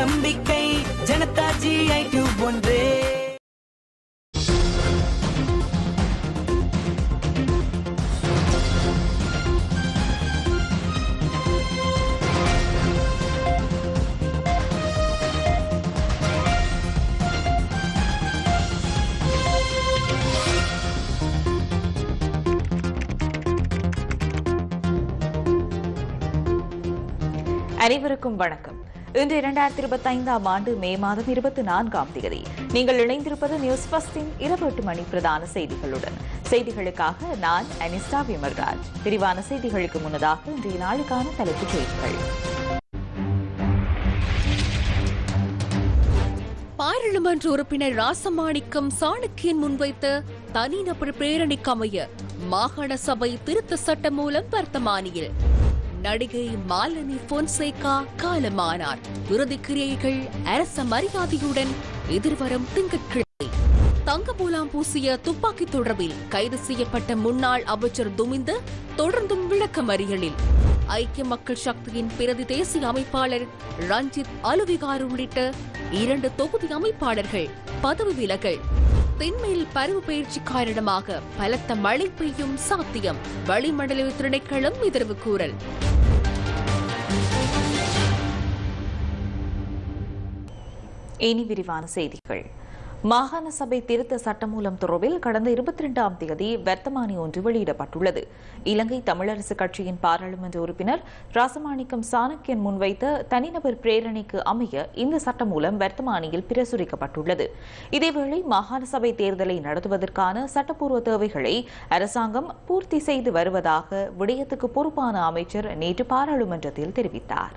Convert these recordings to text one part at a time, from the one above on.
நம்பிக்கை. Janata GI tube ஒன்றே அனைவருக்கும் வணக்கம். இன்று இரண்டாயிரத்தி இருபத்தி ஐந்தாம் ஆண்டு மே மாதம் இருபத்தி நான்காம் தேதி. நீங்கள் இணைந்திருப்பது நியூஸ் பஸ்டின் இரவு எட்டு மணி பிரதான செய்திகளுடன். செய்திகளுக்காக நான் அனிஸ்டா விமர்ராஜ் விரிவான செய்திகளுக்கு முன்னதாக இன்றைய நாளுக்கான தலைப்புச் செய்திகள். பாராளுமன்ற உறுப்பினர் ராசமாணிக்கம் சாணக்கியன் முன்வைத்த தனிநபர் பேரணிக்கு அமைய மாகாண சபை திருத்த சட்டம் மூலம் வர்த்தமானியில். நடிகை மாலினி பொன்சேகா காலமானார். இறுதி கிரியைகள் அரச மரியாதையுடன் எதிர்வரும் திங்கட்கிழமை. தங்கபூலாம் பூசிய துப்பாக்கி தொடர்பில் கைது செய்யப்பட்ட முன்னாள் அமைச்சர் துமிந்து தொடர்ந்தும் விளக்கமறியலில். ஐக்கிய மக்கள் சக்தியின் பிரதி தேசிய அமைப்பாளர் ரஞ்சித் அலுவிகார் உள்ளிட்ட இரண்டு தொகுதி அமைப்பாளர்கள் பதவி விலகல். தென்மையில் பருவ பயிற்சி காரணமாக பலத்த மழை பெய்யும் சாத்தியம். வளிமண்டல திணைக்களம் எதிர்வு கூறல். இனி விரிவான செய்திகள். மாகாண சபை திருத்த சட்டமூலம் தொடர்பில் கடந்த இருபத்தி இரண்டாம் தேதி வர்த்தமானி ஒன்று வெளியிடப்பட்டுள்ளது. இலங்கை தமிழரசு கட்சியின் பாராளுமன்ற உறுப்பினர் ராசமாணிக்கம் சாணக்கியன் முன்வைத்த தனிநபர் பிரேரணைக்கு அமைய இந்த சட்டமூலம் வர்த்தமானியில் பிரசுரிக்கப்பட்டுள்ளது. இதேவேளை மாகாண சபை தேர்தலை நடத்துவதற்கான சட்டப்பூர்வ தேவைகளை அரசாங்கம் பூர்த்தி செய்து வருவதாக விடயத்துக்கு பொறுப்பான அமைச்சர் நேற்று பாராளுமன்றத்தில் தெரிவித்தார்.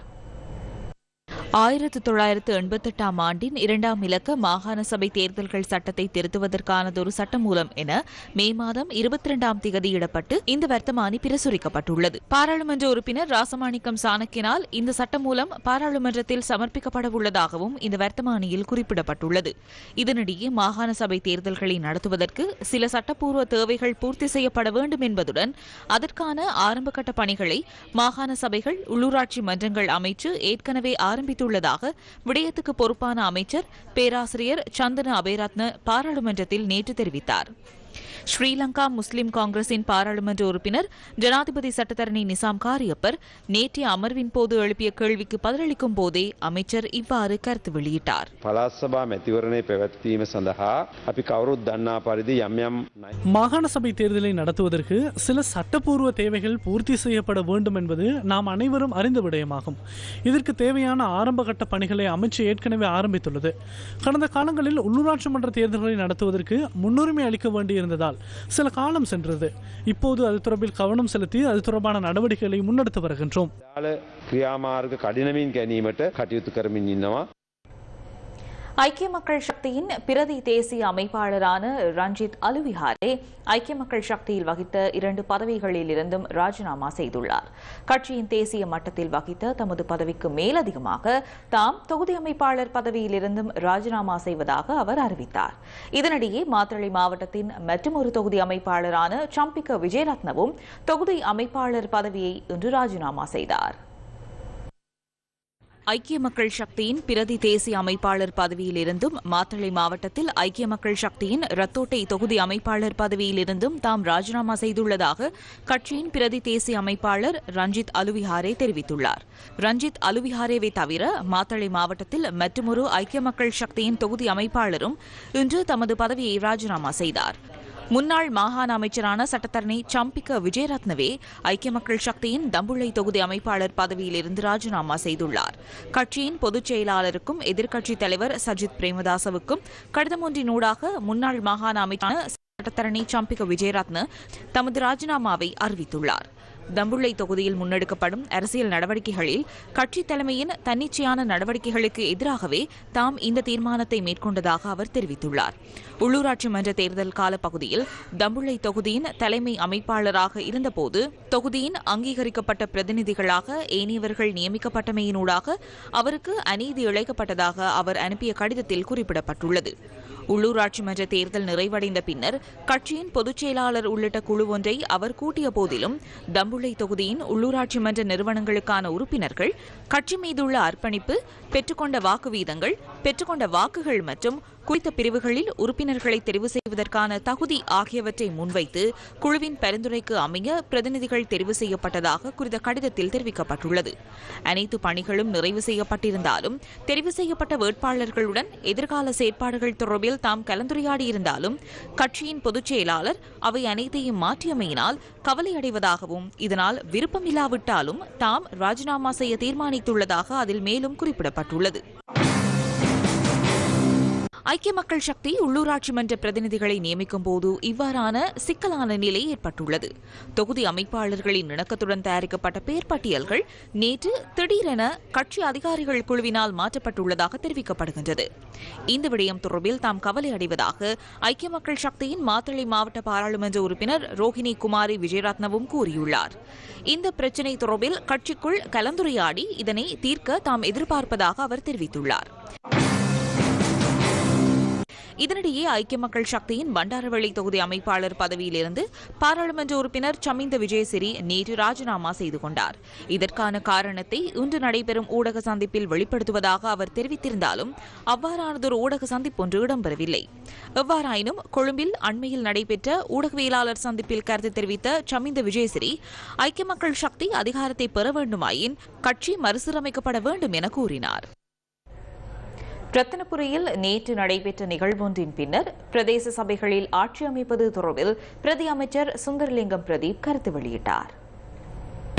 ஆயிரத்து தொள்ளாயிரத்து எண்பத்தெட்டாம் ஆண்டின் இரண்டாம் இலக்க மாகாண சபை தேர்தல்கள் சட்டத்தை திருத்துவதற்கானதொரு சட்டமூலம் என மே மாதம் இருபத்தி இரண்டாம் திகதியிடப்பட்டு இந்த வர்த்தமானி பிரசுரிக்கப்பட்டுள்ளது. பாராளுமன்ற உறுப்பினர் ராசமாணிக்கம் சாணக்கினால் இந்த சட்டமூலம் பாராளுமன்றத்தில் சமர்ப்பிக்கப்பட உள்ளதாகவும் இந்த வர்த்தமானியில் குறிப்பிடப்பட்டுள்ளது. இதனிடையே மாகாண சபை தேர்தல்களை நடத்துவதற்கு சில சட்டப்பூர்வ தேவைகள் பூர்த்தி செய்யப்பட வேண்டும் என்பதுடன் அதற்கான ஆரம்பகட்ட பணிகளை மாகாண சபைகள் உள்ளூராட்சி மன்றங்கள் அமைச்சு ஏற்கனவே ஆரம்பித்து தெரிவித்துள்ளதாக விடயத்துக்கு பொறுப்பான அமைச்சர் பேராசிரியர் சந்தன அபேரத்ன பாராளுமன்றத்தில் நேற்று தெரிவித்தார். ஸ்ரீலங்கா முஸ்லிம் காங்கிரசின் பாராளுமன்ற உறுப்பினர் ஜனாதிபதி சட்டத்தரணி நிசாம் காரியப்பர் நேற்றைய அமர்வின் போது எழுப்பிய கேள்விக்கு பதிலளிக்கும் போதே அமைச்சர் இவ்வாறு கருத்து வெளியிட்டார். மாகாண சபை தேர்தலை நடத்துவதற்கு சில சட்டப்பூர்வ தேவைகள் பூர்த்தி செய்யப்பட வேண்டும் என்பது நாம் அனைவரும் அறிந்த விடயமாகும். இதற்கு தேவையான ஆரம்ப கட்ட பணிகளை அமைச்சு ஏற்கனவே ஆரம்பித்துள்ளது. கடந்த காலங்களில் உள்ளூராட்சி மன்ற தேர்தல்களை நடத்துவதற்கு முன்னுரிமை அளிக்க வேண்டியிருந்ததால் சில காலம் சென்றது இப்போது அது தொடர்பில் கவனம் செலுத்தி அது தொடர்பான நடவடிக்கைகளை முன்னெடுத்து வருகின்றோம் දාල ක්‍රියාමාර්ග කඩිනමින් ගැනීමට කටයුතු කරමින් ඉන්නවා. ஐக்கிய மக்கள் சக்தியின் பிரதி தேசிய அமைப்பாளரான ரஞ்சித் அலுவிஹாரே ஐக்கிய மக்கள் சக்தியில் வகித்த இரண்டு பதவிகளில் இருந்தும் ராஜினாமா செய்துள்ளார். கட்சியின் தேசிய மட்டத்தில் வகித்த தமது பதவிக்கு மேலதிகமாக தாம் தொகுதி அமைப்பாளர் பதவியிலிருந்தும் ராஜினாமா செய்வதாக அவர் அறிவித்தார். இதனிடையே மாத்தளை மாவட்டத்தின் மற்றொரு தொகுதி அமைப்பாளரான சம்பிக்க விஜயரத்னவும் தொகுதி அமைப்பாளர் பதவியை இன்று ராஜினாமா செய்தார். ஐக்கிய மக்கள் சக்தியின் பிரதி தேசிய அமைப்பாளர் பதவியிலிருந்தும் மாத்தளை மாவட்டத்தில் ஐக்கிய மக்கள் சக்தியின் ரத்தோட்டை தொகுதி அமைப்பாளர் பதவியிலிருந்தும் தாம் ராஜினாமா செய்துள்ளதாக கட்சியின் பிரதி தேசிய அமைப்பாளர் ரஞ்சித் அலுவிஹாரே தெரிவித்துள்ளார். ரஞ்சித் அலுவிஹாரேவை தவிர மாத்தளை மாவட்டத்தில் மற்றுமொரு ஐக்கிய மக்கள் சக்தியின் தொகுதி அமைப்பாளரும் இன்று தமது பதவியை ராஜினாமா செய்தார். முன்னாள் மாகாண அமைச்சரான சட்டத்தரணி சம்பிக்க விஜயரத்னவே ஐக்கிய மக்கள் சக்தியின் தம்புள்ளை தொகுதி அமைப்பாளர் பதவியிலிருந்து ராஜினாமா செய்துள்ளார். கட்சியின் பொதுச் செயலாளருக்கும் எதிர்க்கட்சித் தலைவர் சஜித் பிரேமதாசவுக்கும் கடிதம் ஒன்றினூடாக முன்னாள் மாகாண அமைச்சரான சட்டத்தரணி சம்பிக்க விஜயரத்ன தமது ராஜினாமாவை அறிவித்துள்ளார். தம்புள்ளை தொகுதியில் முன்னெடுக்கப்படும் அரசியல் நடவடிக்கைகளில் கட்சி தலைமையின் தன்னிச்சையான நடவடிக்கைகளுக்கு எதிராகவே தாம் இந்த தீர்மானத்தை மேற்கொண்டதாக அவர் தெரிவித்துள்ளார். உள்ளூராட்சி மன்ற தேர்தல் காலப்பகுதியில் தம்புள்ளை தொகுதியின் தலைமை அமைப்பாளராக இருந்தபோது தொகுதியின் அங்கீகரிக்கப்பட்ட பிரதிநிதிகளாக ஏனையவர்கள் நியமிக்கப்பட்டமையினூடாக அவருக்கு அநீதி இழைக்கப்பட்டதாக அவர் அனுப்பிய கடிதத்தில் குறிப்பிடப்பட்டுள்ளது. உள்ளூராட்சி மன்ற தேர்தல் நிறைவடைந்த பின்னர் கட்சியின் பொதுச் செயலாளர் உள்ளிட்ட குழு ஒன்றை அவர் கூட்டிய போதிலும் தம்புள்ளை தொகுதியின் உள்ளூராட்சி மன்ற நிறுவனங்களுக்கான உறுப்பினர்கள் கட்சி மீதுள்ள அர்ப்பணிப்பு பெற்றுக்கொண்ட வாக்கு வீதங்கள் பெற்றுக்கொண்ட வாக்குகள் மற்றும் குறித்த பிரிவுகளில் உறுப்பினர்களை தெரிவு செய்வதற்கான தகுதி ஆகியவற்றை முன்வைத்து குழுவின் பரிந்துரைக்கு அமைய பிரதிநிதிகள் தெரிவு செய்யப்பட்டதாக குறித்த கடிதத்தில் தெரிவிக்கப்பட்டுள்ளது. அனைத்து பணிகளும் நிறைவு செய்யப்பட்டிருந்தாலும் தெரிவு செய்யப்பட்ட வேட்பாளர்களுடன் எதிர்கால செயற்பாடுகள் தொடர்பில் தாம் கலந்துரையாடியிருந்தாலும் கட்சியின் பொதுச் செயலாளர் அவை அனைத்தையும் மாற்றியமையினால் கவலையடைவதாகவும் இதனால் விருப்பமில்லாவிட்டாலும் தாம் ராஜினாமா செய்ய தீர்மானித்துள்ளதாக அதில் மேலும் குறிப்பிடப்பட்டுள்ளது. ஐக்கிய மக்கள் சக்தி உள்ளூராட்சி மன்ற பிரதிநிதிகளை நியமிக்கும் போது இவ்வாறான சிக்கலான நிலை ஏற்பட்டுள்ளது. தொகுதி அமைப்பாளர்களின் இணக்கத்துடன் தயாரிக்கப்பட்ட பெயர் பட்டியல்கள் நேற்று திடீரென கட்சி அதிகாரிகள் குழுவினால் மாற்றப்பட்டுள்ளதாக தெரிவிக்கப்படுகின்றது. இந்த விடயம் தொடர்பில் தாம் கவலை அடைவதாக ஐக்கிய மக்கள் சக்தியின் மாத்தளை மாவட்ட பாராளுமன்ற உறுப்பினர் ரோஹிணி குமாரி விஜயரத்னவும் கூறியுள்ளார். இந்த பிரச்சினை தொடர்பில் கட்சிக்குள் கலந்துரையாடி இதனை தீர்க்க தாம் எதிர்பார்ப்பதாக அவர் தெரிவித்துள்ளார். இதனிடையே ஐக்கிய மக்கள் சக்தியின் பண்டாரவளி தொகுதி அமைப்பாளர் பதவியிலிருந்து பாராளுமன்ற உறுப்பினர் சமிந்த விஜயசிறி நேற்று ராஜினாமா செய்து கொண்டார். இதற்கான காரணத்தை இன்று நடைபெறும் ஊடக சந்திப்பில் வெளிப்படுத்துவதாக அவர் தெரிவித்திருந்தாலும் அவ்வாறானதொரு ஊடக சந்திப்பு ஒன்று இடம்பெறவில்லை. எவ்வாறாயினும் கொழும்பில் அண்மையில் நடைபெற்ற ஊடகவியலாளர் சந்திப்பில் கருத்து தெரிவித்த சமிந்த விஜயசிறி ஐக்கிய மக்கள் சக்தி அதிகாரத்தை பெற வேண்டுமாயின் கட்சி மறுசீரமைக்கப்பட வேண்டும் என கூறினார். ரத்தினபுரியில் நேற்று நடைபெற்ற நிகழ்வொன்றின் பின்னர் பிரதேச சபைகளில் ஆட்சி அமைப்பது தொடர்பில் பிரதி அமைச்சர் சுந்தரலிங்கம் பிரதீப் கருத்து வெளியிட்டார்.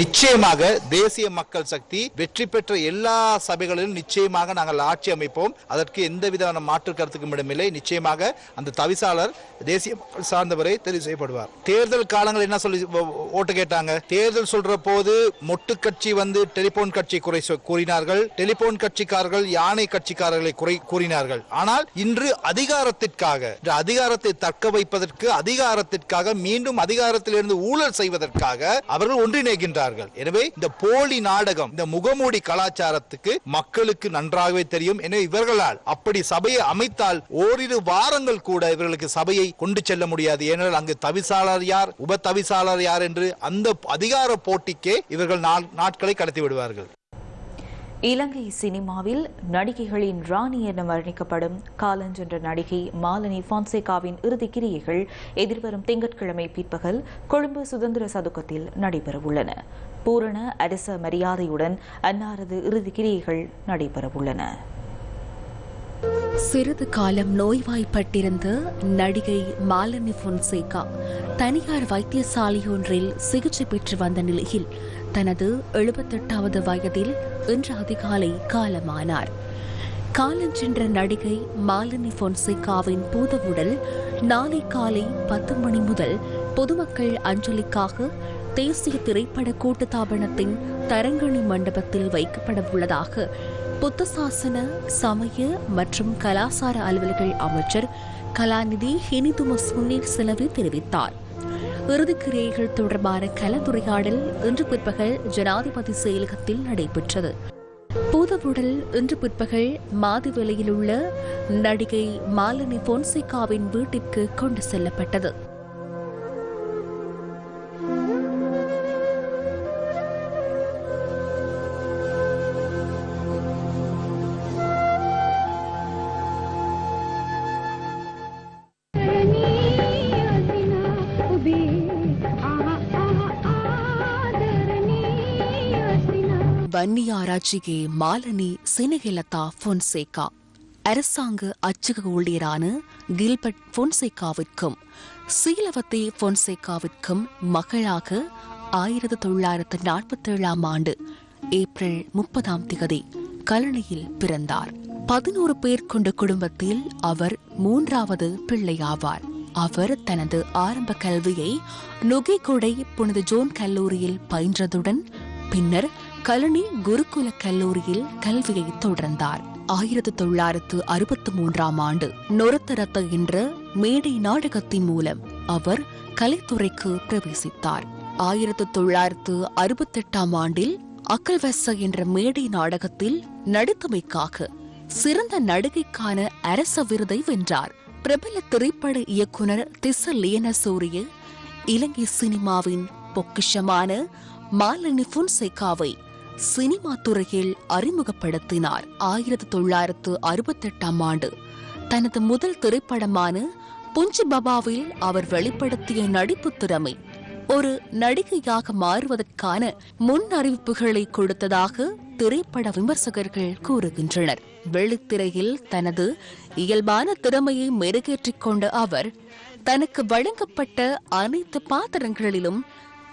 நிச்சயமாக தேசிய மக்கள் சக்தி வெற்றி பெற்ற எல்லா சபைகளிலும் நிச்சயமாக நாங்கள் ஆட்சி அமைப்போம். அதற்கு எந்த விதமான மாற்று கருத்துக்கும் இடமில்லை. நிச்சயமாக அந்த தவிசாளர் தேசிய மக்கள் சார்ந்தவரை தெரிவு செய்யப்படுவார். தேர்தல் காலங்கள் என்ன சொல்லி ஓ- ஓட்டு கேட்டாங்க? தேர்தல் சொல்ற போது மொட்டு கட்சி வந்து டெலிபோன் கட்சி குறை சொ- கூறினார்கள். டெலிபோன் கட்சிக்காரர்கள் யானை கட்சிக்காரர்களை குறை கூறினார்கள். ஆனால் இன்று அதிகாரத்திற்காக அதிகாரத்தை தக்க வைப்பதற்கு அதிகாரத்திற்காக மீண்டும் அதிகாரத்திலிருந்து ஊழல் செய்வதற்காக அவர்கள் ஒன்றிணைகின்றார்கள். எனவே இந்த போலி நாடகம் இந்த முகமூடி கலாச்சாரத்துக்கு மக்களுக்கு நன்றாகவே தெரியும். எனவே இவர்களால் அப்படி சபையை அமைத்தால் ஓரிரு வாரங்கள் கூட இவர்களுக்கு சபையை கொண்டு செல்ல முடியாது. ஏனென்றால் அங்கு தவிசாளர் யார் உப தவிசாளர் யார் என்று அந்த அதிகார போட்டிக்கே இவர்கள் நாட்களை கடத்தி விடுவார்கள். இலங்கை சினிமாவில் நடிகைகளின் ராணி என வர்ணிக்கப்படும் காலஞ்சென்ற நடிகை மாலினி பான்சேகாவின் இறுதி கிரியைகள் எதிர்வரும் திங்கட்கிழமை பிற்பகல் கொழும்பு சுதந்திர சதுக்கத்தில் நடைபெறவுள்ளன. பூரண அரச மரியாதையுடன் அன்னாரது இறுதி கிரியைகள் நடைபெறவுள்ளன. சிறிது காலம் நோய்வாய்ப்பட்டிருந்த நடிகை மாலினி பொன்சேகா தனியார் வைத்தியசாலையொன்றில் சிகிச்சை பெற்று வந்த நிலையில் தனது எழுபத்தெட்டாவது வயதில் இன்று அதிகாலை காலமானார். காலஞ்சென்ற நடிகை மாலினி பொன்சேகாவின் பூதவுடல் நாளை காலை பத்து மணி முதல் பொதுமக்கள் அஞ்சலிக்காக தேசிய திரைப்பட கூட்டுத்தாபனத்தின் தரங்கணி மண்டபத்தில் வைக்கப்பட உள்ளதாக புத்தசாசன சமய மற்றும் கலாசார அலுவல்கள் அமைச்சர் கலாநிதி ஹினிதும சுனில் செலவு தெரிவித்தார். இறுதிக்கிரியைகள் தொடர்பான கலந்துரையாடல் இன்று பிற்பகல் ஜனாதிபதி செயலகத்தில் நடைபெற்றது. பூதவுடல் இன்று பிற்பகல் மாதிவெளியில் உள்ள நடிகை மாலினி பொன்சேகாவின் வீட்டிற்கு கொண்டு செல்லப்பட்டது. வன்னியாராட்சிಗೆ மாலனி சினிகிலதா பொன்சேகா அரசாங்க அச்சக ஊழியரான கில்பர்ட் பொன்சேகாவிற்கும் சீலவத்தி பொன்சேகாவிற்கும் மகளாக ஆயிரத்தி தொள்ளாயிரத்து நாற்பத்தேழாம் ஆண்டு ஏப்ரல் முப்பதாம் திகதி கலனியில் பிறந்தார். பதினோரு பேர் கொண்ட குடும்பத்தில் அவர் மூன்றாவது பிள்ளையாவார். அவர் தனது ஆரம்ப கல்வியை நுகைகொடை புனித ஜோன் கல்லூரியில் பயின்றதுடன் பின்னர் கலனி குருகுல கல்லூரியில் கல்வியை தொடர்ந்தார். ஆயிரத்து தொள்ளாயிரத்து அறுபத்து மூன்றாம் ஆண்டு நொரத்தரத்த என்ற மேடை நாடகத்தின் மூலம் அவர் கலைத்துறைக்கு பிரவேசித்தார். ஆயிரத்து தொள்ளாயிரத்து அறுபத்தெட்டாம் ஆண்டில் அக்கல்வெச என்ற மேடை நாடகத்தில் நடித்தமைக்காக சிறந்த நடிகைக்கான அரச விருதை வென்றார். பிரபல திரைப்பட இயக்குனர் திச லியனசூரிய இலங்கை சினிமாவின் பொக்கிஷமான மாலினி புன்சேகாவை சினிமா துறையில் அறிமுகப்படுத்தினார். ஆயிரத்தி தொள்ளாயிரத்து அறுபத்தெட்டாம் ஆண்டு. தனது முதல் திரைப்படமான புஞ்சு பபாவில் அவர் வெளிப்படுத்திய நடிப்பு திறமை ஒரு நடிகையாக மாறுவதற்கான முன் அறிவிப்புகளை கொடுத்ததாக திரைப்பட விமர்சகர்கள் கூறுகின்றனர். வெள்ளித்திரையில் தனது இயல்பான திறமையை மெருகேற்றிக் கொண்ட அவர் தனக்கு வழங்கப்பட்ட அனைத்து பாத்திரங்களிலும்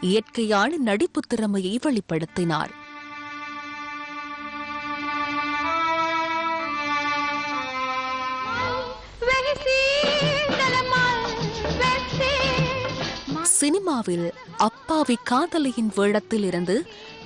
இயற்கையான நடிப்பு திறமையை வெளிப்படுத்தினார். சினிமாவில் அப்பாவி காதலியின் வேடத்தில் இருந்து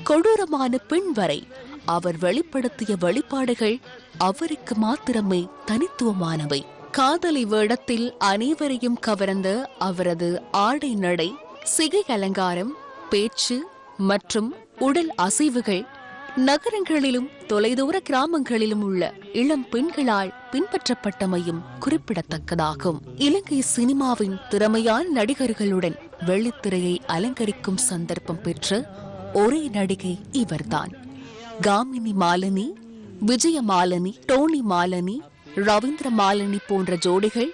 கொடூரமான பெண் வரை அவர் வெளிப்படுத்திய வெளிப்பாடுகள் அவருக்கு மாத்திரமே தனித்துவமானவை. காதலி வேடத்தில் அனைவரையும் கவர்ந்த அவரது ஆடை நடை சிகை அலங்காரம் பேச்சு மற்றும் உடல் அசைவுகள் நகரங்களிலும் தொலைதூர கிராமங்களிலும் உள்ள இளம் பெண்களால் பின்பற்றப்பட்டமையும் குறிப்பிடத்தக்கதாகும். இலங்கை சினிமாவின் திறமையான நடிகர்களுடன் வெள்ளித்திரையை அலங்கரிக்கும் சந்தர்ப்பம் பெற்ற ஒரே நடிகை இவர்தான். காமினி மாலினி விஜய மாலினி டோனி மாலினி ரவீந்திர மாலினி போன்ற ஜோடிகள்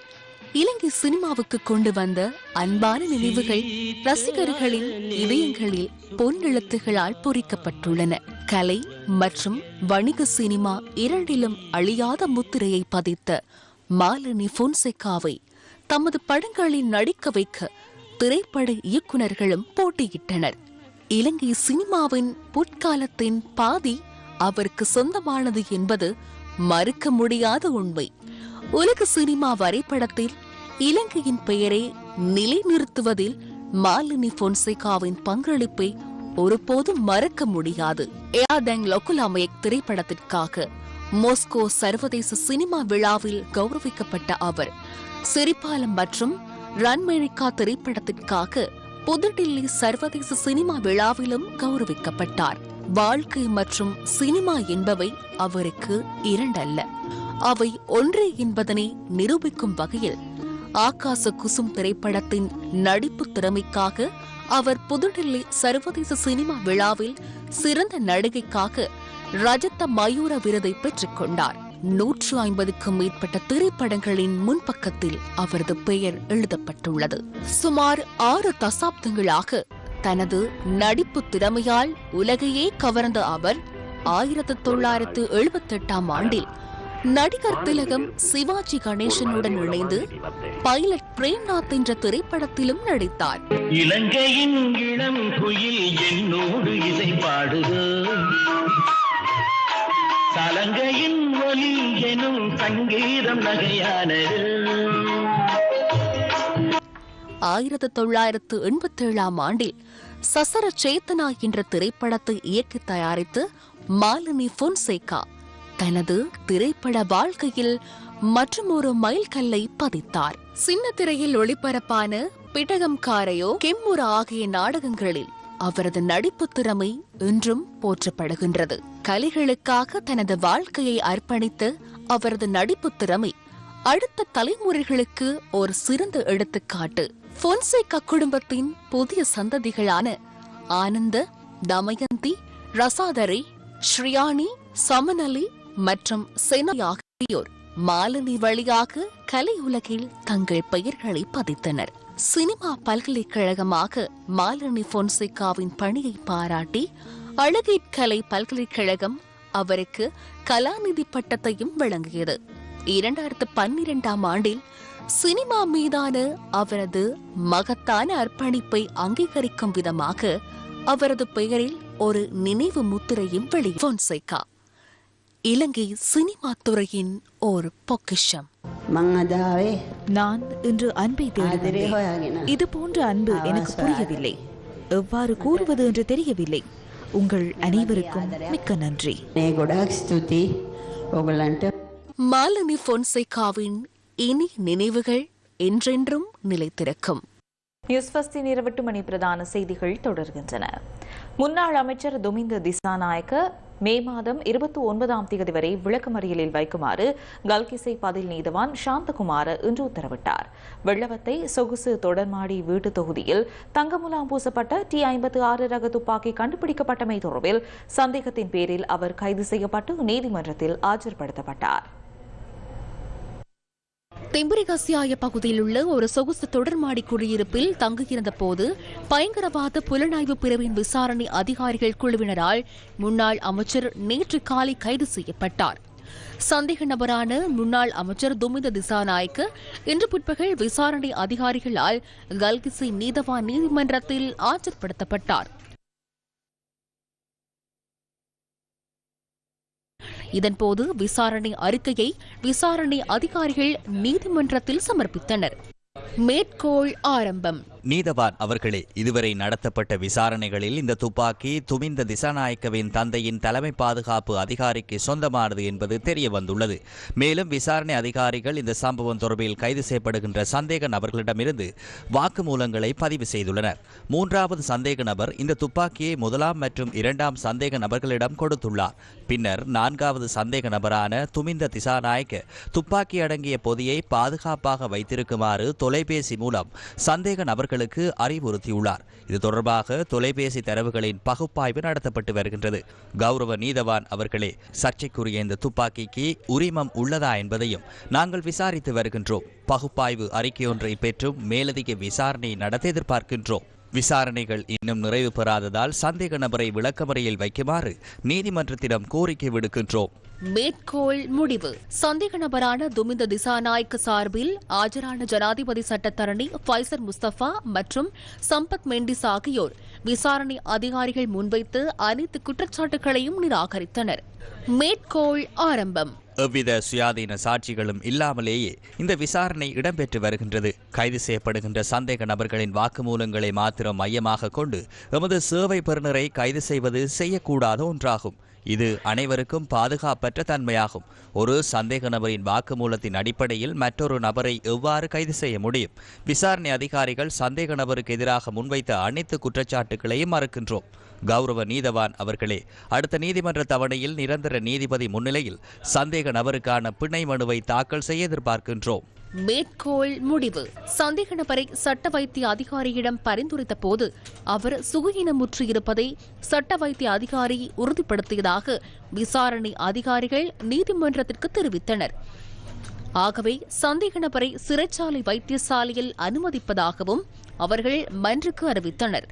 இலங்கை சினிமாவுக்கு கொண்டு வந்த அன்பான நினைவுகள் ரசிகர்களின் இதயங்களில் பொன்னெழுத்துகளால் பொறிக்கப்பட்டுள்ளன. கலை மற்றும் வணிக சினிமா இரண்டிலும் அழியாத முத்திரையை பதித்த மாலினி பொன்செகாவை தமது படங்களில் நடிக்க வைக்க திரைப்பட இயக்குனர்களும் போட்டியிட்டனர். இலங்கை சினிமாவின் பொற்காலத்தின் பாதி அவருக்கு சொந்தமானது என்பது மறுக்க முடியாத உண்மை. உலக சினிமா வரைபடத்தில் இலங்கையின் பெயரை நிலைநிறுத்துவதில் மாலினி பொன்சேகாவின் பங்களிப்பை ஒருபோதும் மறக்க முடியாது. ஏஆதங் லொகுலாமயக் திரைப்படத்திற்காக மோஸ்கோ சர்வதேச சினிமா விழாவில் கௌரவிக்கப்பட்ட அவர் சிரிப்பாலம் மற்றும் ரன்மெழிக்கா திரைப்படத்திற்காக புதுடில்லி சர்வதேச சினிமா விழாவிலும் கௌரவிக்கப்பட்டார். வாழ்க்கை மற்றும் சினிமா என்பவை அவருக்கு இரண்டல்ல. அவை ஒன்றே என்பதனை நிரூபிக்கும் வகையில் ஆகாச குசும் திரைப்படத்தின் நடிப்பு திறமைக்காக அவர் புதுடில்லி சர்வதேச சினிமா விழாவில் சிறந்த நடிகைக்காக ரஜத மயூர விருதை பெற்றுக் கொண்டார். நூற்று ஐம்பதுக்கும் மேற்பட்ட திரைப்படங்களின் முன்பக்கத்தில் அவரது பெயர் எழுதப்பட்டுள்ளது. சுமார் ஆறு தசாப்தங்களாக தனது நடிப்பு திறமையால் உலகையே கவர்ந்த அவர் ஆயிரத்து தொள்ளாயிரத்து எழுபத்தெட்டாம் ஆண்டில் நடிகர் திலகம் சிவாஜி கணேசனுடன் இணைந்து பைலட் பிரேம்நாத் என்ற திரைப்படத்திலும் நடித்தார். இலங்கையின் இளம் குயில் என்னோடு இசை பாடுது. சலங்கையின் ஒலி எனும் சங்கீதம் நகையானது. ஆயிரத்து தொள்ளாயிரத்து எண்பத்தேழாம் ஆண்டில் சசர சேத்தனா என்ற திரைப்படத்தை இயக்கி தயாரித்து மாலினி பொன்சேகா தனது திரைப்பட வாழ்க்கையில் மற்றுமொரு மைல்கல்லை பதித்தார். சின்ன திரையில் ஒளிபரப்பான பிடகம் காரையோ கெம்முரா ஆகிய நாடகங்களில் அவரது நடிப்பு திறமை இன்றும் போற்றப்படுகின்றது. கலைகளுக்காக தனது வாழ்க்கையை அர்ப்பணித்த அவரது நடிப்பு திறமை அடுத்த தலைமுறைகளுக்கு ஒரு சிறந்த எடுத்துக்காட்டு. பொன்சேகா குடும்பத்தின் புதிய சந்ததிகளான ஆனந்த தமயந்தி ரசாதரி ஸ்ரீயானி சமநலி மற்றும் செனா ஆகியோர் மாலினி வழியாக கலை உலகில் தங்கள் பெயர்களை பதித்தனர். சினிமா பல்கலைக்கழகமாக மாலினி பொன்சேகாவின் பணியை பாராட்டி அழகிற்கலை பல்கலைக்கழகம் அவருக்கு கலாநிதி பட்டத்தையும் வழங்கியது. இரண்டாயிரத்து பன்னிரெண்டாம் ஆண்டில் சினிமா மீதான அவரது மகத்தான அர்ப்பணிப்பை அங்கீகரிக்கும் விதமாக அவரது பெயரில் ஒரு நினைவு முத்திரையும் வெளி பொன்சேகா இலங்கை சினிமா துறையின் ஒரு பொக்கிஷம். நான் இன்று அன்பை தேடி இது போன்ற அன்பு எனக்கு புரியவில்லை. எவ்வாறு கூறுவது என்று தெரியவில்லை. உங்கள் அனைவருக்கும் மிக்க நன்றி. மாலினி பொன்சைகாவின் இனி நினைவுகள் என்றென்றும் நிலைத்திருக்கும். யுஸ்வஸ்தின் இரவட்டு மணி பிரதான செய்திகள் தொடர்கின்றன. முன்னாள் அமைச்சர் துமிந்த திசாநாயக்க மே மாதம் இருபத்தி ஒன்பதாம் தேதி வரை விளக்கமறியலில் வைக்குமாறு கல்கிசை பதில் நீதவான் சாந்தகுமார் இன்று உத்தரவிட்டார். வெள்ளவத்தை சொகுசு தொடர்மாடி வீட்டு தொகுதியில் தங்கமுலாம் பூசப்பட்ட டி ஐம்பத்து ஆறு ரக துப்பாக்கி கண்டுபிடிக்கப்பட்டமை தொடர்பில் சந்தேகத்தின் பேரில் அவர் கைது செய்யப்பட்டு நீதிமன்றத்தில் ஆஜர்படுத்தப்பட்டார். தெம்புரிகாசியாய பகுதியில் உள்ள ஒரு சொகுசு தொடர்மாடி குடியிருப்பில் தங்கியிருந்த போது பயங்கரவாத புலனாய்வு பிரிவின் விசாரணை அதிகாரிகள் குழுவினரால் முன்னாள் அமைச்சர் நேற்று காலை கைது செய்யப்பட்டார். சந்தேக நபரான முன்னாள் அமைச்சர் துமிந்த திசாநாயக்கு இன்று பிற்பகல் விசாரணை அதிகாரிகளால் கல்கிசி நீதவான் நீதிமன்றத்தில் ஆஜர்படுத்தப்பட்டார். இதன்போது விசாரணை அறிக்கையை விசாரணை அதிகாரிகள் நீதிமன்றத்தில் சமர்ப்பித்தனர். மேற்கோள் ஆரம்பம். நீதவான் அவர்களே இதுவரை நடத்தப்பட்ட விசாரணைகளில் இந்த துப்பாக்கி துமிந்த திசாநாயக்கவின் தந்தையின் தலைமை பாதுகாப்பு அதிகாரிக்கு சொந்தமானது என்பது தெரிய வந்துள்ளது மேலும் விசாரணை அதிகாரிகள் இந்த சம்பவம் தொடர்பில் கைது செய்யப்படுகின்ற சந்தேக நபர்களிடமிருந்து வாக்குமூலங்களை பதிவு செய்துள்ளனர். மூன்றாவது சந்தேக நபர் இந்த துப்பாக்கியை முதலாம் மற்றும் இரண்டாம் சந்தேக நபர்களிடம் கொடுத்துள்ளார். பின்னர் நான்காவது சந்தேக நபரான துமிந்த திசாநாயக்க துப்பாக்கி அடங்கிய பொதியை பாதுகாப்பாக வைத்திருக்குமாறு தொலைபேசி மூலம் சந்தேக நபர்களுக்கு அறிவுறுத்தியுள்ளார். இது தொடர்பாக தொலைபேசி தரவுகளின் பகுப்பாய்வு நடத்தப்பட்டு வருகின்றது. கௌரவ நீதவான் அவர்களே சர்ச்சைக்குரிய இந்த துப்பாக்கிக்கு உரிமம் உள்ளதா என்பதையும் நாங்கள் விசாரித்து வருகின்றோம். பகுப்பாய்வு அறிக்கையொன்றை பெற்றும் மேலதிக விசாரணை நடத்த எதிர்பார்க்கின்றோம். விசாரணைகள் இன்னும் நிறைவு பெறாததால் சந்தேக நபரை விளக்கமறையில் வைக்குமாறு நீதிமன்றத்திடம் கோரிக்கை விடுக்கின்றோம். மேற்கோள் முடிவு. சந்தேக நபரான துமிந்த திசாநாய்க்கு சார்பில் ஆஜரான ஜனாதிபதி சட்டத்தரணி ஃபைசர் முஸ்தபா மற்றும் சம்பத் மெண்டிஸ் ஆகியோர் விசாரணை அதிகாரிகள் முன்வைத்து அனைத்து குற்றச்சாட்டுகளையும் நிராகரித்தனர். மேற்கோள் ஆரம்பம். எவ்வித சுயாதீன சாட்சிகளும் இல்லாமலேயே இந்த விசாரணை இடம்பெற்று வருகின்றது. கைது செய்யப்படுகின்ற சந்தேக நபர்களின் வாக்குமூலங்களை மாத்திரம் மையமாக கொண்டு எமது சேவை பெறுநரை கைது செய்வது செய்யக்கூடாத ஒன்றாகும். இது அனைவருக்கும் பாதுகாப்பற்ற தன்மையாகும். ஒரு சந்தேக நபரின் வாக்குமூலத்தின் அடிப்படையில் மற்றொரு நபரை எவ்வாறு கைது செய்ய முடியும்? விசாரணை அதிகாரிகள் சந்தேக நபருக்கு எதிராக முன்வைத்த அனைத்து குற்றச்சாட்டுகளையும் மறுக்கின்றோம். கௌரவ நீதவான் அவர்களே அடுத்த நீதிமன்ற தவணையில் நிரந்தர நீதிபதி முன்னிலையில் சந்தேக நபருக்கான பிணை மனுவை தாக்கல் செய்ய எதிர்பார்க்கின்றோம். மேற்கோள் முடிவு. சந்தேக நபரை சட்ட வைத்திய அதிகாரியிடம் பரிந்துரைத்த போது அவர் சுகயினமுற்று இருப்பதை சட்ட வைத்திய அதிகாரி உறுதிப்படுத்தியதாக விசாரணை அதிகாரிகள் நீதிமன்றத்திற்கு தெரிவித்தனர். ஆகவே சந்தேக நபரை சிறைச்சாலை வைத்தியசாலையில் அனுமதிப்பதாகவும் அவர்கள் மன்றுக்கு அறிவித்தனர்.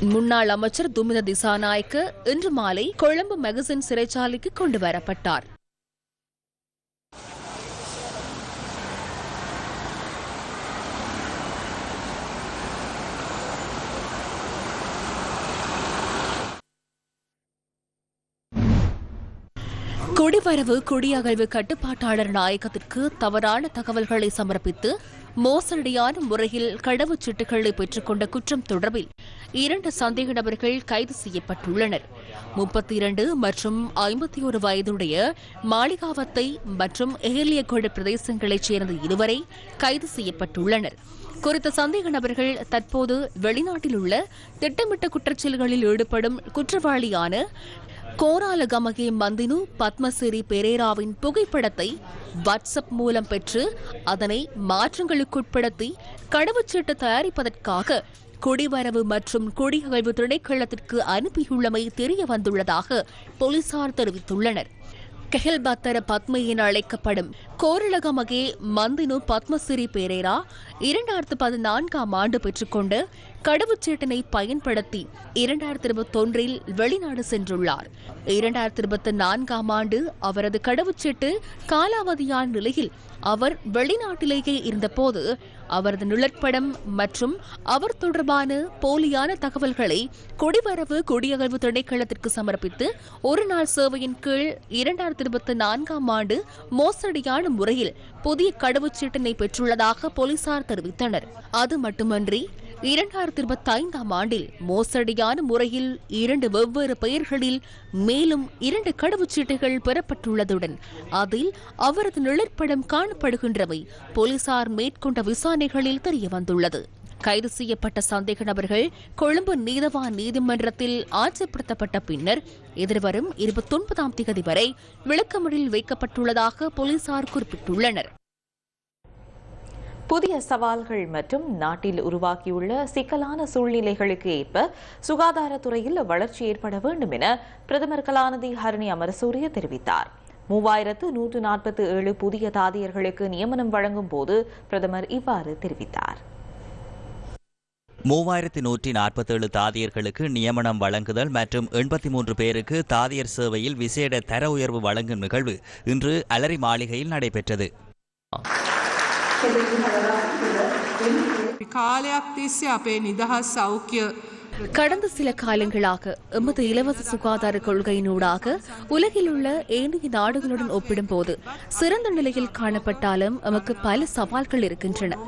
முன்னாள் அமைச்சர் துமித திசாநாயக்க இன்று மாலை கொழும்பு மெகசின் சிறைச்சாலைக்கு கொண்டு வரப்பட்டார். குடிவரவு குடியகழ்வு கட்டுப்பாட்டாளர் நாயகத்திற்கு தவறான தகவல்களை சமர்ப்பித்து மோசடியான முறையில் கடவுச்சீட்டுகளை பெற்றுக்கொண்ட குற்றம் தொடர்பில் இரண்டு சந்தேக நபர்கள் கைது செய்யப்பட்டுள்ளனர். முப்பத்தி இரண்டு மற்றும் ஐம்பத்தி ஒரு வயதுடைய மாளிகாவத்தை மற்றும் ஏலியகோடு பிரதேசங்களைச் சேர்ந்த இருவரை கைது செய்யப்பட்டுள்ளனர். குறித்த சந்தேக நபர்கள் தற்போது வெளிநாட்டில் உள்ள திட்டமிட்ட குற்றச்செயல்களில் ஈடுபடும் குற்றவாளியான கோராலகமகே மந்தினு பத்மசிறி பெரேராவின் புகைப்படத்தை வாட்ஸ்அப் மூலம் பெற்று அதனை மாற்றங்களுக்குட்படுத்தி கடவுச்சீட்டு தயாரிப்பதற்காக குடிவரவு மற்றும் குடிகழ்வு திணைக்களத்திற்கு அனுப்பியுள்ளமை தெரிய வந்துள்ளதாக போலீசார் தெரிவித்துள்ளனர். கெஹல்பாத்தர பத்மை என அழைக்கப்படும் கோரலகமகே மந்தினு பத்மஸ்ரீ பேரேரா இரண்டாயிரத்து பதினான்காம் ஆண்டு பெற்றுக்கொண்டு கடவுச்சீட்டினை பயன்படுத்தி இரண்டாயிரத்தி இருபத்தொன்றில் வெளிநாடு சென்றுள்ளார். இரண்டாயிரத்தி இருபத்தி நான்காம் ஆண்டு அவரது கடவுச்சீட்டு காலாவதியான நிலையில் அவர் வெளிநாட்டிலேயே இருந்தபோது அவரது நிழற்படம் மற்றும் அவர் தொடர்பான போலியான தகவல்களை குடிவரவு குடியகழ்வு திணைக்களத்திற்கு சமர்ப்பித்து ஒரு நாள் சேவையின் கீழ் இரண்டாயிரத்தி இருபத்தி நான்காம் ஆண்டு மோசடியான முறையில் புதிய கடவுச்சீட்டினை பெற்றுள்ளதாக போலீசார் தெரிவித்தனர். அது மட்டுமன்றி இரண்டாயிரத்தி இருபத்தி ஐந்தாம் ஆண்டில் மோசடியான முறையில் இரண்டு வெவ்வேறு பெயர்களில் மேலும் இரண்டு கடவுச்சீட்டுகள் பெறப்பட்டுள்ளதுடன் அதில் அவரது நிழற்படம் காணப்படுகின்றவை போலீசார் மேற்கொண்ட விசாரணைகளில் தெரியவந்துள்ளது. கைது செய்யப்பட்ட சந்தேக நபர்கள் கொழும்பு நீதவான் நீதிமன்றத்தில் ஆஜர்படுத்தப்பட்ட பின்னர் எதிர்வரும் இருபத்தொன்பதாம் தேதி வரை விளக்கமறில் வைக்கப்பட்டுள்ளதாக போலீசார் குறிப்பிட்டுள்ளனர். புதிய சவால்கள் மற்றும் நாட்டில் உருவாக்கியுள்ள சிக்கலான சூழ்நிலைகளுக்கு ஏற்ப சுகாதாரத்துறையில் வளர்ச்சி ஏற்பட வேண்டும் என பிரதமர் கலாநிதி ஹரணி அமரசூரிய தெரிவித்தார். மூவாயிரத்து நூற்று நாற்பத்தி ஏழு புதிய தாதியர்களுக்கு நியமனம் வழங்கும் போது பிரதமர் இவ்வாறு தெரிவித்தார். மூவாயிரத்தி நூற்றி நாற்பத்தேழு தாதியர்களுக்கு நியமனம் வழங்குதல் மற்றும் எண்பத்தி மூன்று பேருக்கு தாதியர் சேவையில் விசேட தர உயர்வு வழங்கும் நிகழ்வு இன்று அலரி மாளிகையில் நடைபெற்றது. කාලයක් තිස්සේ අපේ නිදහස් සෞඛ්‍ය கடந்த சில காலங்களாக எமது இலவச சுகாதார கொள்கையினூடாக உலகில் உள்ள ஏனைய நாடுகளுடன் ஒப்பிடும்போது சிறந்த நிலையில் காணப்பட்டாலும் நமக்கு பல சவால்கள் இருக்கின்றன.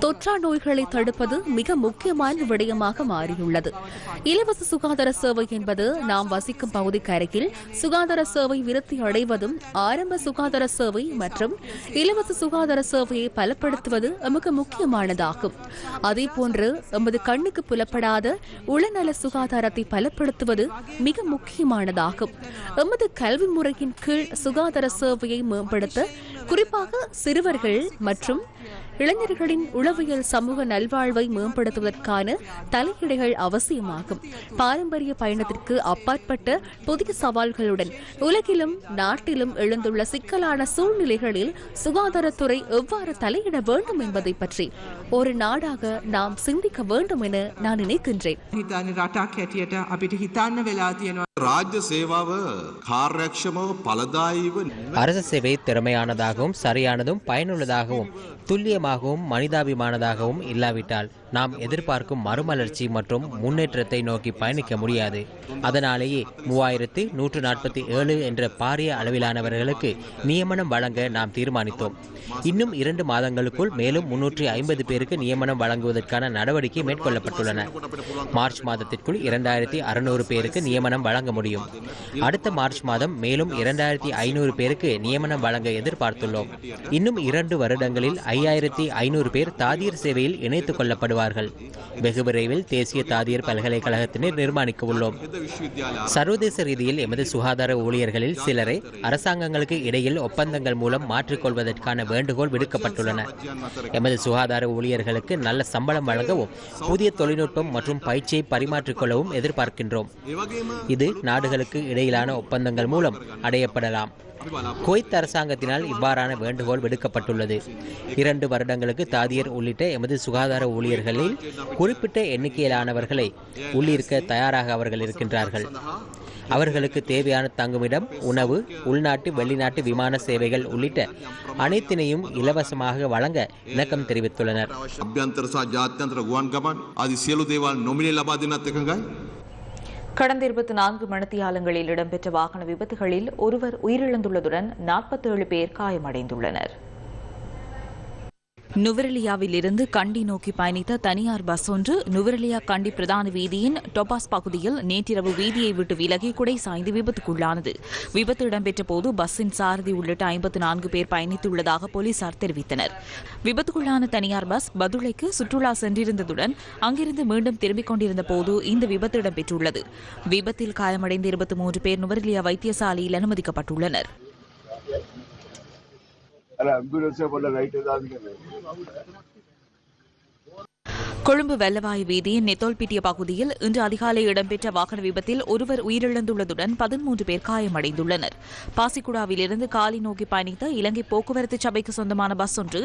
தொற்றா நோய்களை தடுப்பது மிக முக்கியமான விடயமாக மாறியுள்ளது. இலவச சுகாதார சேவை என்பது நாம் வசிக்கும் பகுதிக்கு அருகில் சுகாதார சேவை விருத்தி அடைவதும் ஆரம்ப சுகாதார சேவை மற்றும் இலவச சுகாதார சேவையை பலப்படுத்துவது நமக்கு முக்கியமானதாகும். அதேபோன்று எமது கண்ணுக்கு புலப்படாத உளநல சுகாதாரத்தை பலப்படுத்துவது மிக முக்கியமானதாகும். எமது கல்வி முறையின் கீழ் சுகாதார சேவையை மேம்படுத்த குறிப்பாக சிறுவர்கள் மற்றும் இளைஞர்களின் உளவியல் சமூக நல்வாழ்வை மேம்படுத்துவதற்கான தலையீடுகள் அவசியமாகும். பாரம்பரிய பயணத்திற்கு அப்பாற்பட்ட புதிய சவால்களுடன் உலகிலும் நாட்டிலும் எழுந்துள்ள சிக்கலான சூழ்நிலைகளில் சுகாதாரத்துறை எவ்வாறு தலையிட வேண்டும் என்பதை பற்றி ஒரு நாடாக நாம் சிந்திக்க வேண்டும் என நான் நினைக்கின்றேன். ராஜ்ய சேவாவை அரசு சேவை திறமையானதாக சரியானதும் பயனுள்ளதாகவும் துல்லியமாகவும் மனிதாபிமானதாகவும் இல்லாவிட்டால் நாம் எதிர்பார்க்கும் மறுமலர்ச்சி மற்றும் முன்னேற்றத்தை நோக்கி பயணிக்க முடியாது. அதனாலேயே மூவாயிரத்து நூற்று நாற்பத்தி ஏழு என்ற பாரிய அளவிலானவர்களுக்கு நியமனம் வழங்க நாம் தீர்மானித்தோம். இன்னும் இரண்டு மாதங்களுக்குள் மேலும் முன்னூற்றி ஐம்பது பேருக்கு நியமனம் வழங்குவதற்கான நடவடிக்கை மேற்கொள்ளப்பட்டுள்ளன. மார்ச் மாதத்திற்குள் இரண்டாயிரத்தி அறுநூறு பேருக்கு நியமனம் வழங்க முடியும். அடுத்த மார்ச் மாதம் மேலும் இரண்டாயிரத்தி ஐநூறு பேருக்கு நியமனம் வழங்க எதிர்பார்த்துள்ளோம். இன்னும் இரண்டு வருடங்களில் ஐயாயிரத்தி ஐநூறு பேர் தாதியர் சேவையில் இணைத்துக் கொள்ளப்படுவார்கள். வெகு விரைவில் தேசிய தாதியர் பல்கலைக்கழகத்தினை நிர்மாணிக்க உள்ளோம். சர்வதேச ரீதியில் எமது சுகாதார ஊழியர்களில் சிலரை அரசாங்கங்களுக்கு இடையில் ஒப்பந்தங்கள் மூலம் மாற்றிக்கொள்வதற்கான வேண்டுகோள் விடுக்கப்பட்டுள்ளன. எமது சுகாதார ஊழியர்களுக்கு நல்ல சம்பளம் வழங்கவும் புதிய தொழில்நுட்பம் மற்றும் பயிற்சியை பரிமாற்றிக்கொள்ளவும் எதிர்பார்க்கின்றோம். இது நாடுகளுக்கு இடையிலான ஒப்பந்தங்கள் மூலம் அடையப்படலாம். குவைத் அரசாங்கத்தினால் இவ்வாறான வேண்டுகோள் விடுக்கப்பட்டுள்ளது. இரண்டு வருடங்களுக்கு தாதியர் உள்ளிட்ட எமது சுகாதார ஊழியர்களில் குறிப்பிட்ட எண்ணிக்கையிலானவர்களை உள்ளிருக்க தயாராக அவர்கள் இருக்கின்றார்கள். அவர்களுக்கு தேவையான தங்குமிடம் உணவு உள்நாட்டு வெளிநாட்டு விமான சேவைகள் உள்ளிட்ட அனைத்தினையும் இலவசமாக வழங்க இணக்கம் தெரிவித்துள்ளனர். கடந்த இருபத்தி நான்கு மணித்தியாலங்களில் இடம்பெற்ற வாகன விபத்துகளில் ஒருவர் உயிரிழந்துள்ளதுடன் நாற்பத்தேழு பேர் காயமடைந்துள்ளனர். நுவரெலியாவிலிருந்து கண்டி நோக்கி பயணித்த தனியார் பஸ் ஒன்று நுவரெலியா கண்டி பிரதான வீதியின் டொபாஸ் பகுதியில் நேற்றிரவு வீதியை விட்டு விலகி குடை சாய்ந்து விபத்துக்குள்ளானது. விபத்து இடம்பெற்ற போது பஸ்ஸின் சாரதி உள்ளிட்ட ஐம்பத்து நான்கு பேர் பயணித்துள்ளதாக போலீசார் தெரிவித்தனர். விபத்துக்குள்ளான தனியார் பஸ் பதுளைக்கு சுற்றுலா சென்றிருந்ததுடன் அங்கிருந்து மீண்டும் திரும்பிக் கொண்டிருந்த போது இந்த விபத்து இடம்பெற்றுள்ளது. விபத்தில் காயமடைந்த இருபத்தி மூன்று பேர் நுவரெலியா வைத்தியசாலையில் அனுமதிக்கப்பட்டுள்ளனர். கொழும்பு வெள்ளவாய் வீதியின் நெத்தோல்பிட்டிய பகுதியில் இன்று அதிகாலை இடம்பெற்ற வாகன விபத்தில் ஒருவர் உயிரிழந்துள்ளதுடன் பதிமூன்று பேர் காயமடைந்துள்ளனர் பாசிக்குடாவிலிருந்து காலி நோக்கி பயணித்த இலங்கை போக்குவரத்து சபைக்கு சொந்தமான பஸ் ஒன்று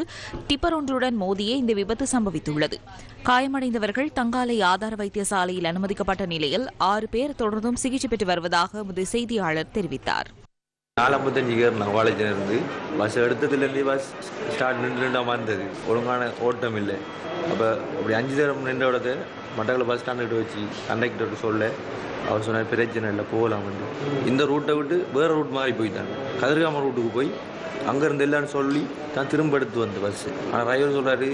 டிப்பர் ஒன்றுடன் மோதியே இந்த விபத்து சம்பவித்துள்ளது காயமடைந்தவர்கள் தங்காலை ஆதார வைத்தியசாலையில் அனுமதிக்கப்பட்ட நிலையில் ஆறு பேர் தொடர்ந்தும் சிகிச்சை பெற்று வருவதாக எமது செய்தியாளர் தெரிவித்தார் நாலம்பத்தஞ்சு ஏறினோம் காலேஜிலிருந்து பஸ் எடுத்ததுலேருந்து பஸ் ஸ்டார்ட் நின்று நின்றா வந்தது ஒழுங்கான ஓட்டம் இல்லை. அப்போ அப்படி அஞ்சு தரம் நின்ற இடத்த மட்டக்கள பஸ் ஸ்டாண்டுக்கிட்ட வச்சு கண்டக்டர் சொல்ல அவர் சொன்னார் பிரச்சனை இல்லை போகலாம் வந்து இந்த ரூட்டை விட்டு வேறு ரூட் மாறி போயிட்டாங்க. கதிர்காம ரூட்டுக்கு போய் அங்கேருந்து இல்லைன்னு சொல்லி தான் திரும்ப எடுத்து வந்த பஸ் ஆனால் டிரைவர் சொல்கிறாரு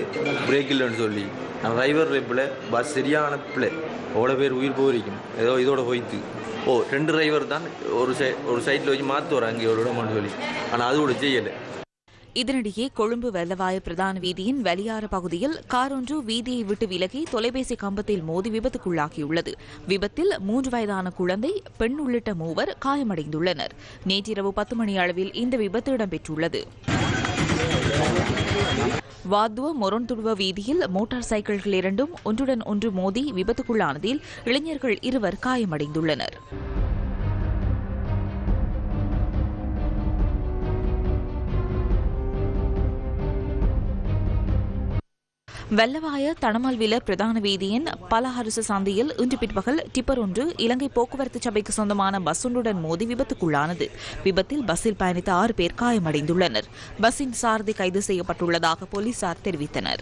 பிரேக் இல்லைன்னு சொல்லி. ஆனால் டிரைவர் பிள்ளை பஸ் சரியான பிள்ளை. அவ்வளோ பேர் உயிர் போயிருக்கும் ஏதோ இதோட போயிட்டு. ஓ ரெண்டு டிரைவர் தான் ஒரு சை ஒரு சைட்டில் வச்சு மாற்றுவார் அங்கே ஒரு இடமான்னு சொல்லி. ஆனால் அது கூட செய்யலை. இதனிடையே கொழும்பு வெள்ளவாய பிரதான வீதியின் வெளியார பகுதியில் கார் ஒன்று வீதியை விட்டு விலகி தொலைபேசி கம்பத்தில் மோதி விபத்துக்குள்ளாகியுள்ளது. விபத்தில் மூன்று வயதான குழந்தை பெண் உள்ளிட்ட மூவர் காயமடைந்துள்ளனர். நேற்றிரவு பத்து மணி அளவில் இந்த விபத்து இடம்பெற்றுள்ளது. வாத்வ மொரொன்துடுவ வீதியில் மோட்டார் சைக்கிள்கள் இரண்டும் ஒன்றுடன் ஒன்று மோதி விபத்துக்குள்ளானதில் இளைஞர்கள் இருவர் காயமடைந்துள்ளனர். வெள்ளவாய தனமல்வில பிரதான வீதியின் பலஹரிச சந்தையில் இன்று பிற்பகல் டிப்பர் ஒன்று இலங்கை போக்குவரத்து சபைக்கு சொந்தமான பஸ் ஒன்றுடன் மோதி விபத்துக்குள்ளானது. விபத்தில் பஸ்ஸில் பயணித்த ஆறு பேர் காயமடைந்துள்ளனர். பஸ்ஸின் சாரதி கைது செய்யப்பட்டுள்ளதாக போலீசார் தெரிவித்தனர்.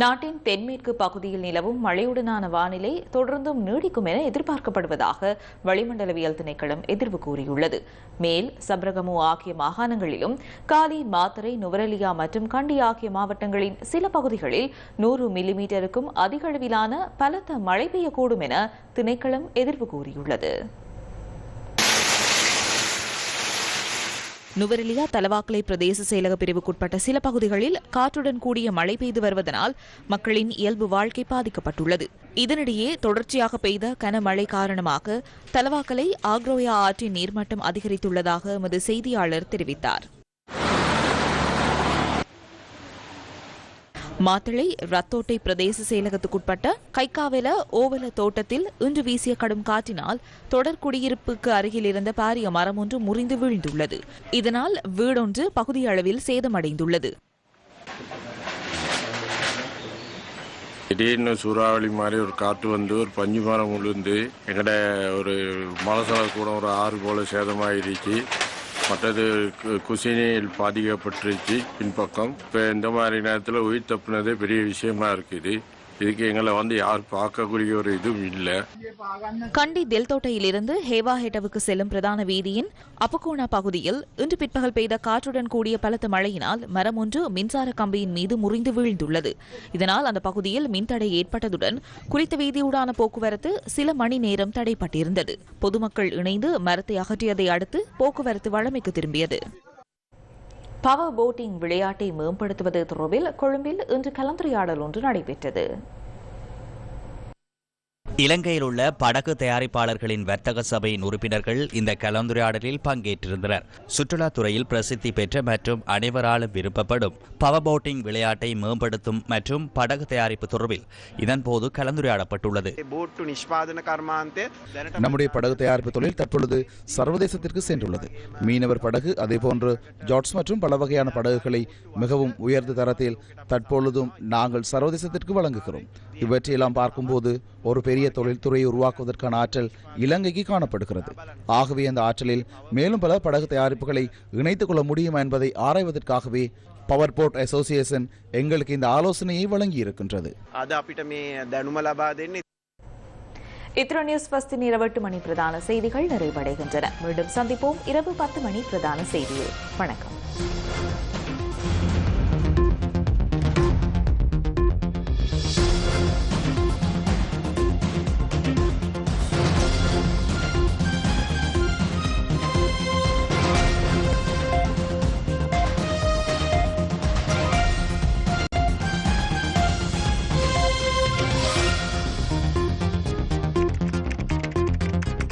நாட்டின் தென்மேற்கு பகுதியில் நிலவும் மழையுடனான வானிலை தொடர்ந்தும் நீடிக்கும் என எதிர்பார்க்கப்படுவதாக வளிமண்டலவியல் திணைக்களம் எதிர்வு கூறியுள்ளது. மேல் சப்ரகமு ஆகிய மாகாணங்களிலும் காலி மாத்தரை நுவரெலியா மற்றும் கண்டி ஆகிய மாவட்டங்களின் சில பகுதிகளில் நூறு மில்லிமீட்டருக்கும் அதிக அளவிலான பலத்த மழை பெய்யக்கூடும் என திணைக்களம் எதிர்வு கூறியுள்ளது. நுவரெலியா தலவாக்கலை பிரதேச செயலக பிரிவுக்குட்பட்ட சில பகுதிகளில் காற்றுடன் கூடிய மழை பெய்து வருவதனால் மக்களின் இயல்பு வாழ்க்கை பாதிக்கப்பட்டுள்ளது. இதனிடையே தொடர்ச்சியாக பெய்த கனமழை காரணமாக தலவாக்கலை ஆக்ரோயா ஆற்றின் நீர்மட்டம் அதிகரித்துள்ளதாக எமது செய்தியாளர் தெரிவித்தார். மாத்தளை ரத்தோட்டை பிரதேச செயலகத்துக்குட்பட்ட கைக்காவெல ஓவல தோட்டத்தில் இன்று வீசிய கடும் காற்றினால் தொடர் குடியிருப்புக்கு அருகில் இருந்த பாரிய மரம் ஒன்று முறிந்து வீழ்ந்துள்ளது. இதனால் வீடொன்று பகுதியளவில் சேதமடைந்துள்ளது. திடீர்னு சூறாவளி மாதிரி ஒரு காற்று வந்து ஒரு பஞ்சு மரம் விழுந்து எங்கட ஒரு மலசல கூட ஒரு ஆறு போல சேதமாயிருச்சு மற்றது கு- குசினியில் பாதிக்கப்பட்டுருச்சு பின்பக்கம். இப்போ இந்த மாதிரி நேரத்தில் உயிர் தப்புனதே பெரிய விஷயமா இருக்குது. இதுக்கு எங்களை வந்து யார் பார்க்கக்கூடிய ஒரு இதுவும் இல்லை. கண்டி தெல்தோட்டையிலிருந்து ஹேவாஹெட்டவுக்கு செல்லும் பிரதான வீதியின் அப்பகோணா பகுதியில் இன்று பிற்பகல் பெய்த காற்றுடன் கூடிய பலத்த மழையினால் மரம் ஒன்று மின்சார கம்பியின் மீது முறிந்து வீழ்ந்துள்ளது. இதனால் அந்த பகுதியில் மின்தடை ஏற்பட்டதுடன் குறித்த வீதியூடான போக்குவரத்து சில மணி நேரம் தடைப்பட்டிருந்தது. பொதுமக்கள் இணைந்து மரத்தை அகற்றியதை அடுத்து போக்குவரத்து வழமைக்கு திரும்பியது. பவர் போட்டிங் விளையாட்டை மேம்படுத்துவது தொடர்பில் கொழும்பில் இன்று கலந்துரையாடல் ஒன்று நடைபெற்றது. இலங்கையில் உள்ள படகு தயாரிப்பாளர்களின் வர்த்தக சபையின் உறுப்பினர்கள் இந்த கலந்துரையாடலில் பங்கேற்றிருந்தனர். சுற்றுலாத்துறையில் பிரசித்தி பெற்ற மற்றும் அனைவராலும் விரும்பப்படும் பவர்போட்டிங் விளையாட்டை மேம்படுத்தும் மற்றும் படகு தயாரிப்பு தொடர்பில் இதன்போது கலந்துரையாடப்பட்டுள்ளது. நம்முடைய படகு தயாரிப்பு தொழில் தற்பொழுது சர்வதேசத்திற்கு சென்றுள்ளது. மீனவர் படகு அதே போன்று ஜாட்ஸ் மற்றும் பல வகையான படகுகளை மிகவும் உயர்ந்த தரத்தில் தற்பொழுதும் நாங்கள் சர்வதேசத்திற்கு வழங்குகிறோம். இவற்றையெல்லாம் பார்க்கும்போது ஒரு பெரிய தொழில்துறையை உருவாக்குவதற்கான ஆற்றல் இலங்கைக்கு காணப்படுகிறது. ஆகவே அந்த ஆற்றலில் மேலும் பல படகு தயாரிப்புகளை இணைத்துக் கொள்ள முடியுமா என்பதை ஆராய்வதற்காகவே பவர் போர்ட் அசோசியேஷன் எங்களுக்கு இந்த ஆலோசனையை வழங்கி இருக்கின்றது இத்ரோ நியூஸ் பஸ்தி இரவு மணி பிரதான செய்திகள் நிறைவடைகின்றன. மீண்டும் சந்திப்போம் இரவு பத்து மணி பிரதான செய்தியில். வணக்கம்.